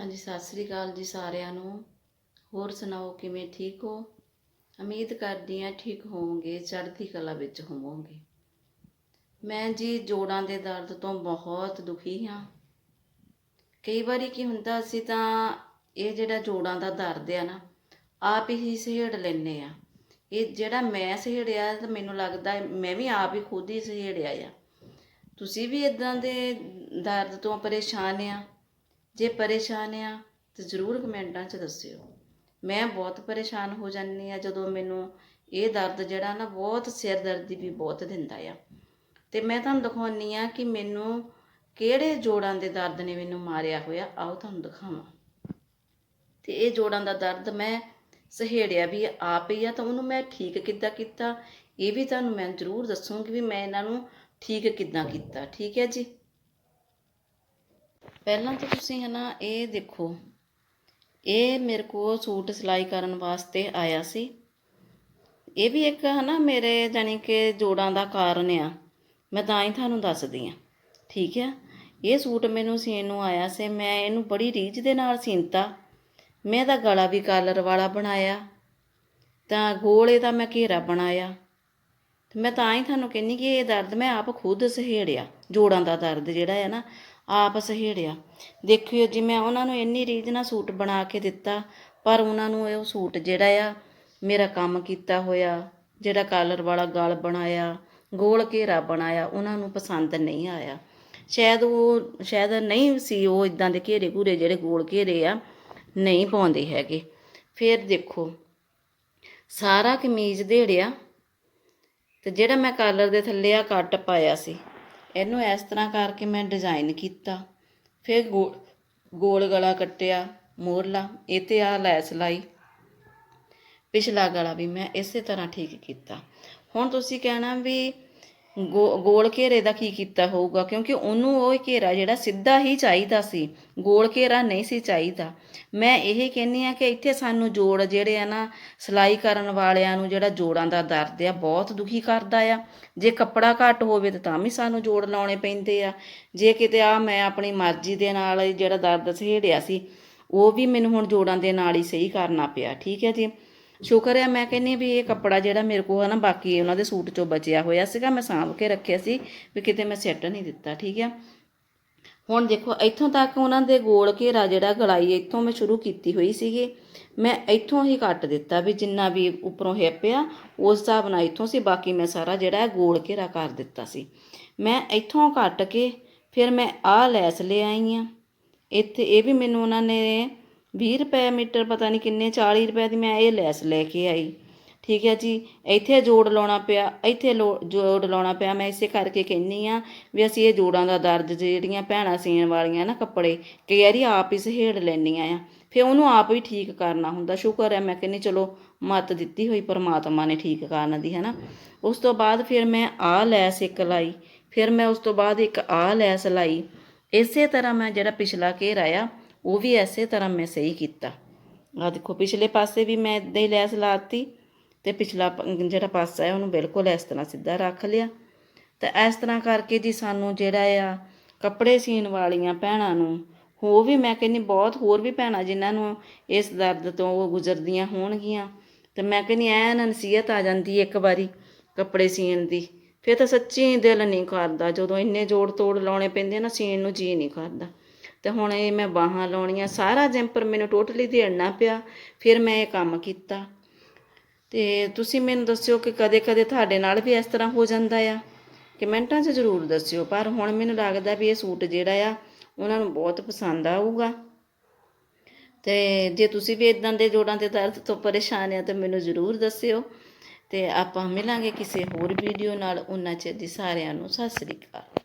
ਹਾਂਜੀ, ਸਤਿ ਸ੍ਰੀ ਅਕਾਲ ਜੀ ਸਾਰਿਆਂ ਨੂੰ। ਹੋਰ ਸੁਣਾਓ, ਕਿਵੇਂ ਠੀਕ ਹੋ? ਉਮੀਦ ਕਰਦੀ ਹਾਂ ਠੀਕ ਹੋਵੋਗੇ, ਚੜ੍ਹਦੀ ਕਲਾ ਵਿੱਚ ਹੋਵੋਗੇ। ਮੈਂ ਜੀ ਜੋੜਾਂ ਦੇ ਦਰਦ ਤੋਂ ਬਹੁਤ ਦੁਖੀ ਹਾਂ। ਕਈ ਵਾਰੀ ਕੀ ਹੁੰਦਾ, ਅਸੀਂ ਤਾਂ ਇਹ ਜਿਹੜਾ ਜੋੜਾਂ ਦਾ ਦਰਦ ਆ ਨਾ, ਆਪ ਹੀ ਸਹੇੜ ਲੈਨੇ ਆ ਇਹ ਜਿਹੜਾ ਮੈਂ ਸਹੇੜਿਆ, ਤਾਂ ਮੈਨੂੰ ਲੱਗਦਾ ਮੈਂ ਵੀ ਆਪ ਹੀ ਖੁਦ ਹੀ ਸਹੇੜਿਆ ਆ। ਤੁਸੀਂ ਵੀ ਇਦਾਂ ਦੇ ਦਰਦ ਤੋਂ ਪਰੇਸ਼ਾਨ ਆ? ਜੇ ਪਰੇਸ਼ਾਨ ਆ, ਤਾਂ ਜ਼ਰੂਰ ਕਮੈਂਟਾਂ 'ਚ ਦੱਸਿਓ। ਮੈਂ ਬਹੁਤ ਪਰੇਸ਼ਾਨ ਹੋ ਜਾਂਦੀ ਆ ਜਦੋਂ ਮੈਨੂੰ ਇਹ ਦਰਦ ਜਿਹੜਾ ਨਾ ਬਹੁਤ ਸਿਰ ਦਰਦੀ ਵੀ ਬਹੁਤ ਦਿੰਦਾ ਆ। ਤੇ ਮੈਂ ਤੁਹਾਨੂੰ ਦਿਖਾਉਣੀ ਆ ਕਿ ਮੈਨੂੰ ਕਿਹੜੇ ਜੋੜਾਂ ਦੇ ਦਰਦ ਨੇ ਮੈਨੂੰ ਮਾਰਿਆ ਹੋਇਆ। ਆਓ ਤੁਹਾਨੂੰ ਦਿਖਾਵਾਂ। ਤੇ ਇਹ ਜੋੜਾਂ ਦਾ ਦਰਦ ਮੈਂ ਸਹੇੜਿਆ ਵੀ ਆਪ ਹੀ ਆ, ਤਾਂ ਉਹਨੂੰ ਮੈਂ ਠੀਕ ਕਿੱਦਾਂ ਕੀਤਾ? ਇਹ ਵੀ ਤੁਹਾਨੂੰ ਮੈਂ ਜ਼ਰੂਰ ਦੱਸੂਗੀ ਵੀ ਮੈਂ ਇਹਨਾਂ ਨੂੰ ਠੀਕ ਕਿੱਦਾਂ ਕੀਤਾ। ਠੀਕ ਹੈ ਜੀ? ਪਹਿਲਾਂ ਤਾਂ ਤੁਸੀਂ ਹਨਾ ਇਹ ਦੇਖੋ, ਇਹ ਮੇਰੇ ਕੋਲ ਸੂਟ ਸਿਲਾਈ ਕਰਨ ਵਾਸਤੇ ਆਇਆ ਸੀ। ਇਹ ਵੀ ਇੱਕ ਹਨਾ ਮੇਰੇ ਜਾਨੀ ਕਿ ਜੋੜਾਂ ਦਾ ਕਾਰਨ ਆ। ਮੈਂ ਤਾਂ ਹੀ ਤੁਹਾਨੂੰ ਦੱਸਦੀ ਆ ਠੀਕ ਆ ਇਹ ਸੂਟ ਮੈਨੂੰ ਸੀਨ ਨੂੰ ਆਇਆ ਸੀ, ਮੈਂ ਇਹਨੂੰ ਬੜੀ ਰੀਝ ਦੇ ਨਾਲ ਸੀਨਤਾ ਮੈਂ ਇਹਦਾ ਗਲਾ ਵੀ ਕਾਲਰ ਵਾਲਾ ਬਣਾਇਆ, ਤਾਂ ਗੋਲੇ ਦਾ ਮੈਂ ਘੇਰਾ ਬਣਾਇਆ। ਤੇ ਮੈਂ ਤਾਂ ਹੀ ਤੁਹਾਨੂੰ ਕਹਿੰਨੀ ਕਿ ਇਹ ਦਰਦ ਮੈਂ ਆਪ ਖੁਦ ਸਹੇੜਿਆ, ਜੋੜਾਂ ਦਾ ਦਰਦ ਜਿਹੜਾ ਹੈ ਨਾ ਆਪ ਸਹੇੜਿਆ। ਦੇਖਿਓ ਜੀ, ਮੈਂ ਉਹਨਾਂ ਨੂੰ ਇੰਨੀ ਰੀਝ ਨਾਲ ਸੂਟ ਬਣਾ ਕੇ ਦਿੱਤਾ, ਪਰ ਉਹਨਾਂ ਨੂੰ ਇਹ ਸੂਟ ਜਿਹੜਾ ਆ, ਮੇਰਾ ਕੰਮ ਕੀਤਾ ਹੋਇਆ, ਜਿਹੜਾ ਕਾਲਰ ਵਾਲਾ ਗਲ ਬਣਾਇਆ, ਗੋਲ ਘੇਰਾ ਬਣਾਇਆ, ਉਹਨਾਂ ਨੂੰ ਪਸੰਦ ਨਹੀਂ ਆਇਆ। ਸ਼ਾਇਦ ਉਹ, ਸ਼ਾਇਦ ਨਹੀਂ ਸੀ ਉਹ ਇਦਾਂ ਦੇ ਘੇਰੇ ਘੂਰੇ ਜਿਹੜੇ ਗੋਲ ਘੇਰੇ ਆ, ਨਹੀਂ ਪਾਉਂਦੇ ਹੈਗੇ। ਫਿਰ ਦੇਖੋ, ਸਾਰਾ ਕਮੀਜ਼ ਦੇੜਿਆ, ਤੇ ਜਿਹੜਾ ਮੈਂ ਕਾਲਰ ਦੇ ਥੱਲੇ ਆ ਕੱਟ ਪਾਇਆ ਸੀ। ਇਹਨੂੰ ਇਸ ਤਰ੍ਹਾਂ ਕਰਕੇ ਮੈਂ ਡਿਜ਼ਾਈਨ ਕੀਤਾ। ਫਿਰ ਗੋਲ ਗੋਲ ਗਲਾ ਕੱਟਿਆ, ਮੋਰਲਾ, ਇਹ ਤੇ ਆ ਲੈਸ ਲਾਈ। ਪਿਛਲਾ ਗਲਾ ਵੀ ਮੈਂ ਇਸੇ ਤਰ੍ਹਾਂ ਠੀਕ ਕੀਤਾ। ਹੁਣ ਤੁਸੀਂ ਕਹਿਣਾ ਵੀ ਗੋਲ ਘੇਰੇ ਦਾ ਕੀ ਕੀਤਾ ਹੋਊਗਾ? ਕਿਉਂਕਿ ਉਹਨੂੰ ਉਹ ਘੇਰਾ ਜਿਹੜਾ ਸਿੱਧਾ ਹੀ ਚਾਹੀਦਾ ਸੀ, ਗੋਲ ਘੇਰਾ ਨਹੀਂ ਸੀ ਚਾਹੀਦਾ। ਮੈਂ ਇਹ ਕਹਿੰਨੀ ਆ ਕਿ ਇੱਥੇ ਸਾਨੂੰ ਜੋੜ ਜਿਹੜੇ ਆ ਨਾ, ਸਿਲਾਈ ਕਰਨ ਵਾਲਿਆਂ ਨੂੰ ਜਿਹੜਾ ਜੋੜਾਂ ਦਾ ਦਰਦ ਆ, ਬਹੁਤ ਦੁਖੀ ਕਰਦਾ ਆ। ਜੇ ਕੱਪੜਾ ਘੱਟ ਹੋਵੇ ਤਾਂ ਤਾਂ ਵੀ ਸਾਨੂੰ ਜੋੜ ਲਾਉਣੇ ਪੈਂਦੇ ਆ। ਜੇ ਕਿਤੇ ਆ ਮੈਂ ਆਪਣੀ ਮਰਜ਼ੀ ਦੇ ਨਾਲ ਜਿਹੜਾ ਦਰਦ ਸਹੇੜਿਆ ਸੀ, ਉਹ ਵੀ ਮੈਨੂੰ ਹੁਣ ਜੋੜਾਂ ਦੇ ਨਾਲ ਹੀ ਸਹੀ ਕਰਨਾ ਪਿਆ। ਠੀਕ ਹੈ ਜੀ? ਸ਼ੁਕਰ ਹੈ ਮੈਂ ਕਹਿੰਨੀ ਵੀ ਇਹ ਕੱਪੜਾ ਜਿਹੜਾ ਮੇਰੇ ਕੋਲ ਹੈ ਨਾ, ਬਾਕੀ ਉਹਨਾਂ ਦੇ ਸੂਟ ਚੋਂ ਬਚਿਆ ਹੋਇਆ ਸੀਗਾ, ਮੈਂ ਸਾਂਭ ਕੇ ਰੱਖਿਆ ਸੀ ਵੀ ਕਿਤੇ ਮੈਂ ਸੈੱਟ ਨਹੀਂ ਦਿੱਤਾ, ਠੀਕ ਹੈ ਹੁਣ ਦੇਖੋ, ਇੱਥੋਂ ਤੱਕ ਉਹਨਾਂ ਦੇ ਗੋਲ ਘੇਰਾ ਜਿਹੜਾ ਗਲਾਈ, ਇੱਥੋਂ ਮੈਂ ਸ਼ੁਰੂ ਕੀਤੀ ਹੋਈ ਸੀਗੀ। ਮੈਂ ਇੱਥੋਂ ਹੀ ਕੱਟ ਦਿੱਤਾ ਵੀ ਜਿੰਨਾ ਵੀ ਉੱਪਰੋਂ ਹਿੱਪ ਆ, ਉਸ ਹਿਸਾਬ ਨਾਲ ਇੱਥੋਂ ਸੀ, ਬਾਕੀ ਮੈਂ ਸਾਰਾ ਜਿਹੜਾ ਗੋਲ ਘੇਰਾ ਕਰ ਦਿੱਤਾ ਸੀ। ਮੈਂ ਇੱਥੋਂ ਕੱਟ ਕੇ ਫਿਰ ਮੈਂ ਆਹ ਲੈਸ ਲੈ ਆਈ ਆ। ਇੱਥੇ ਇਹ ਵੀ ਮੈਨੂੰ ਉਹਨਾਂ ਨੇ 20 ਰੁਪਏ ਮੀਟਰ ਪਤਾ ਨਹੀਂ ਕਿੰਨੇ 40 ਰੁਪਏ ਦੀ ਮੈਂ ਇਹ ਲੈਸ ਲੈ ਕੇ ਆਈ। ਠੀਕ ਹੈ ਜੀ, ਇੱਥੇ ਜੋੜ ਲਾਉਣਾ ਪਿਆ, ਇੱਥੇ ਲੋ- ਜੋੜ ਲਾਉਣਾ ਪਿਆ, ਮੈਂ ਇਸੇ ਕਰਕੇ ਕਹਿੰਨੀ ਆ ਵੀ ਅਸੀਂ ਇਹ ਜੋੜਾਂ ਦਾ ਦਰਦ ਜਿਹੜੀਆਂ ਭੈਣਾਂ ਸੀਣ ਵਾਲੀਆਂ ਨਾ ਕੱਪੜੇ, ਕਈ ਵਾਰੀ ਆਪ ਹੀ ਸਹੇੜ ਲੈਂਦੀਆਂ ਆ। ਫਿਰ ਉਹਨੂੰ ਆਪ ਹੀ ਠੀਕ ਕਰਨਾ ਹੁੰਦਾ, ਸ਼ੁਕਰ ਹੈ ਮੈਂ ਕਹਿੰਨੀ ਚਲੋ ਮੱਤ ਦਿੱਤੀ ਹੋਈ ਪਰਮਾਤਮਾ ਨੇ ਠੀਕ ਕਰਨ ਦੀ ਹੈ ਨਾ ਉਸ ਤੋਂ ਬਾਅਦ ਫਿਰ ਮੈਂ ਆਹ ਲੈਸ ਇੱਕ ਲਾਈ, ਫਿਰ ਮੈਂ ਉਸ ਤੋਂ ਬਾਅਦ ਇੱਕ ਆਹ ਲੈਸ ਲਾਈ। ਇਸੇ ਤਰ੍ਹਾਂ ਮੈਂ ਜਿਹੜਾ ਪਿਛਲਾ ਘੇਰਾ ਆ ਉਹ ਵੀ ਐਸੇ ਤਰ੍ਹਾਂ ਮੈਂ ਸਹੀ ਕੀਤਾ। ਆ ਦੇਖੋ, ਪਿਛਲੇ ਪਾਸੇ ਵੀ ਮੈਂ ਇਦਾਂ ਹੀ ਲੈਸ ਲਾਤੀ ਤੇ ਪਿਛਲਾ ਜਿਹੜਾ ਪਾਸਾ ਹੈ, ਉਹਨੂੰ ਬਿਲਕੁਲ ਇਸ ਤਰ੍ਹਾਂ ਸਿੱਧਾ ਰੱਖ ਲਿਆ। ਤੇ ਇਸ ਤਰ੍ਹਾਂ ਕਰਕੇ ਜੀ ਸਾਨੂੰ ਜਿਹੜਾ ਆ, ਕੱਪੜੇ ਸੀਣ ਵਾਲੀਆਂ ਭੈਣਾਂ ਨੂੰ ਹੋ ਵੀ ਮੈਂ ਕਹਿੰਨੀ ਬਹੁਤ ਹੋਰ ਵੀ ਭੈਣਾਂ ਜਿਨ੍ਹਾਂ ਨੂੰ ਇਸ ਦਰਦ ਤੋਂ ਉਹ ਗੁਜ਼ਰਦੀਆਂ ਹੋਣਗੀਆਂ। ਤੇ ਮੈਂ ਕਹਿੰਨੀ ਐਨ ਨਸੀਹਤ ਆ ਜਾਂਦੀ ਇੱਕ ਵਾਰੀ ਕੱਪੜੇ ਸੀਣ ਦੀ। ਫਿਰ ਤਾਂ ਸੱਚੀ ਦਿਲ ਨਹੀਂ ਕਰਦਾ, ਜਦੋਂ ਇੰਨੇ ਜੋੜ ਤੋੜ ਲਾਉਣੇ ਪੈਂਦੇ ਆ ਨਾ, ਸੀਣ ਨੂੰ ਜੀ ਨਹੀਂ ਕਰਦਾ। ਤੇ ਹੁਣ ਇਹ ਮੈਂ ਬਾਹਾਂ ਲਾਉਣੀਆਂ, ਸਾਰਾ ਜੈਂਪਰ ਮੈਨੂੰ ਟੋਟਲੀ ਦੇੜਨਾ ਪਿਆ, ਫਿਰ ਮੈਂ ਇਹ ਕੰਮ ਕੀਤਾ। ਤੇ ਤੁਸੀਂ ਮੈਨੂੰ ਦੱਸਿਓ ਕਿ ਕਦੇ-ਕਦੇ ਤੁਹਾਡੇ ਨਾਲ ਵੀ ਇਸ ਤਰ੍ਹਾਂ ਹੋ ਜਾਂਦਾ ਆ? ਕਮੈਂਟਾਂ 'ਚ ਜ਼ਰੂਰ ਦੱਸਿਓ, ਪਰ ਹੁਣ ਮੈਨੂੰ ਲੱਗਦਾ ਵੀ ਇਹ ਸੂਟ ਜਿਹੜਾ ਆ, ਉਹਨਾਂ ਨੂੰ ਬਹੁਤ ਪਸੰਦ ਆਊਗਾ। ਤੇ ਜੇ ਤੁਸੀਂ ਵੀ ਇਦਾਂ ਦੇ ਜੋੜਾਂ ਦੇ ਦਰਦ ਤੋਂ ਪਰੇਸ਼ਾਨ ਆ, ਤਾਂ ਮੈਨੂੰ ਜ਼ਰੂਰ ਦੱਸਿਓ। ਤੇ ਆਪਾਂ ਮਿਲਾਂਗੇ ਕਿਸੇ ਹੋਰ ਵੀਡੀਓ ਨਾਲ। ਉਹਨਾਂ ਚਿਰ ਦੀ ਸਾਰਿਆਂ ਨੂੰ ਸਤਿ ਸ੍ਰੀ ਅਕਾਲ।